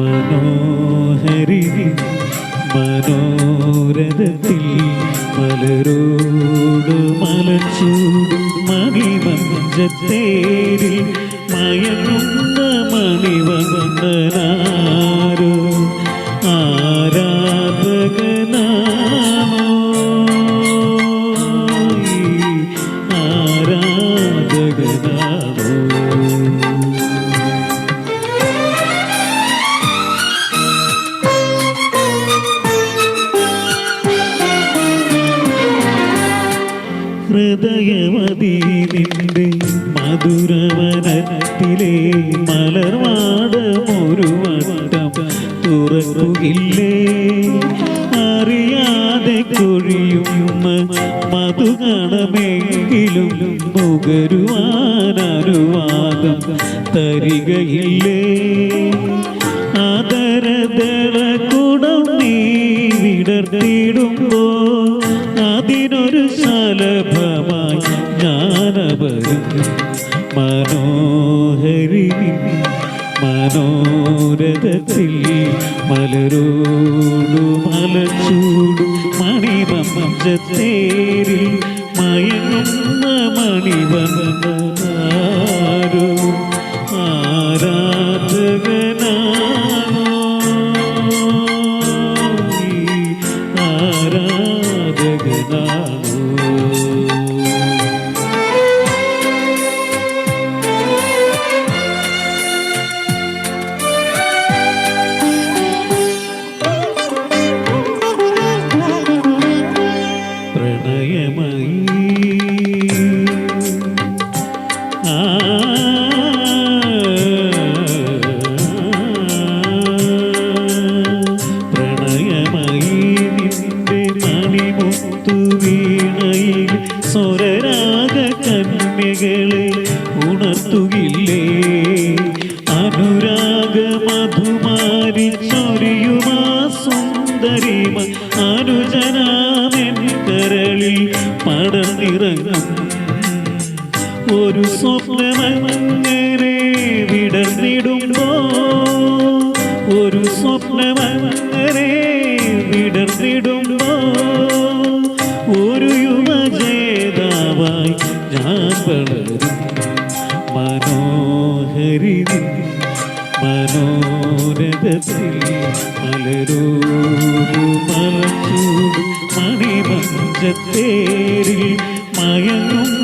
മനോഹരിതി മനോരഥത്തിൽ മലരോട് മലച്ചൂട് മണിമഞ്ചത്തേരി മയങ്ങുന്ന മണിവന്ദന നിന്റെ മധുരവനത്തിലെ മലർവാടമൊരു വട്ടം തുറക്കുകില്ലേ? അറിയാതെ കൊഴിയും മധുഗണമെങ്കിലും നുകരുവാൻ അനുവാദം തരികയില്ലേ? ആദരദള കുടം നീ വിടർത്തിടുമ്പോ അതിനൊരു ശലഭമായി ജ്ഞാനവരും മനോഹരി മനോരഥത്തിൽ മലരോടു മലച്ചൂടു മണിമഞ്ചത്തേരിൽ മയങ്ങുന്ന മണിവന്നാരോ പ്രണയമയി ആ സ്വരരാഗ കന്യകളെ ഉണർത്തുകില്ലേ? പടർന്നിറങ്ങും ഒരു സ്വപ്നമങ്ങനെ വിടർന്നിടുമ്പോ ഒരു സ്വപ്നമങ്ങനെ വിടർന്നിടുമ്പോ ഒരു യുവജേതാവായി ഞാൻ വളരും. മനോഹരി മനോരഥത്തിൽ മലരൂ നെഞ്ചത്തേരിൽ മയങ്ങും